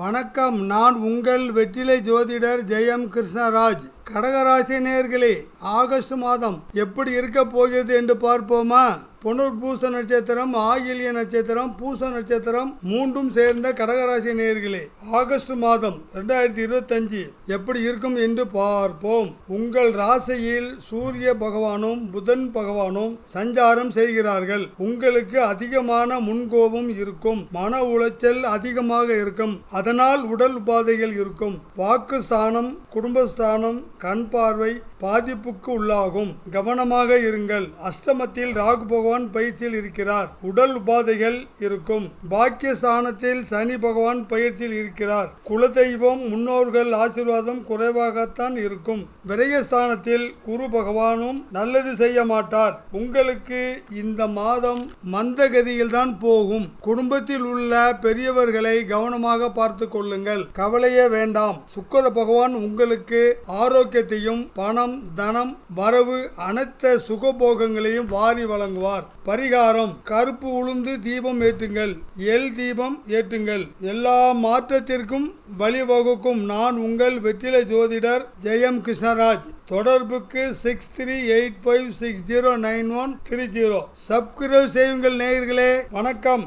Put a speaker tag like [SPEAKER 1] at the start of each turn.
[SPEAKER 1] வணக்கம். நான் உங்கள் வெற்றிலை ஜோதிடர் ஜெயம் கிருஷ்ணராஜ். கடகராசி நேர்களே ஆகஸ்ட் மாதம் எப்படி இருக்க போகிறது என்று பார்ப்போமா? புனர்பூச நட்சத்திரம் ஆகிலிய நட்சத்திரம் பூச நட்சத்திரம் மூன்றும் சேர்ந்த கடகராசி நேர்களே ஆகஸ்ட் மாதம் ரெண்டாயிரத்தி இருபத்தஞ்சு எப்படி இருக்கும் என்று பார்ப்போம். உங்கள் ராசியில் சூரிய பகவானும் புதன் பகவானும் சஞ்சாரம் செய்கிறார்கள். உங்களுக்கு அதிகமான முன்கோபம் இருக்கும் மன உளைச்சல் அதிகமாக இருக்கும் அதனால் உடல் உபாதைகள் இருக்கும். வாக்கு ஸ்தானம் குடும்பஸ்தானம் கண் பார்வை பாதிப்புக்கு உள்ளாகும். கவனமாக இருங்கள். அஷ்டமத்தில் ராகு பகவான் பயிற்சியில் இருக்கிறார். உடல் உபாதைகள் இருக்கும். பாக்கிய ஸ்தானத்தில் சனி பகவான் பயிற்சியில் இருக்கிறார். குலதெய்வம் முன்னோர்கள் ஆசீர்வாதம் குறைவாகத்தான் இருக்கும். விரயஸ்தானத்தில் குரு பகவானும் நல்லது செய்ய மாட்டார். உங்களுக்கு இந்த மாதம் மந்தகதியில் தான் போகும். குடும்பத்தில் உள்ள பெரியவர்களை கவனமாக பார்த்து கொள்ளுங்கள். கவலையே வேண்டாம். சுக்கர பகவான் உங்களுக்கு ஆரோக்கிய ஆரோக்கியத்தையும் பணம் தனம் வரவு அனைத்த சுகபோகங்களையும் வாரி வழங்குவார். பரிகாரம் கருப்பு உளுந்து தீபம் ஏற்றுங்கள் எல் தீபம் ஏற்றுங்கள். எல்லா மாற்றத்திற்கும் வழிவகுக்கும் நான் உங்கள் வெற்றிலை ஜோதிடர் ஜெயம் கிருஷ்ணராஜ். தொடர்புக்கு six three eight five six zero nine one three zero. Subscribe செய்யுங்கள் நேயர்களே. வணக்கம்.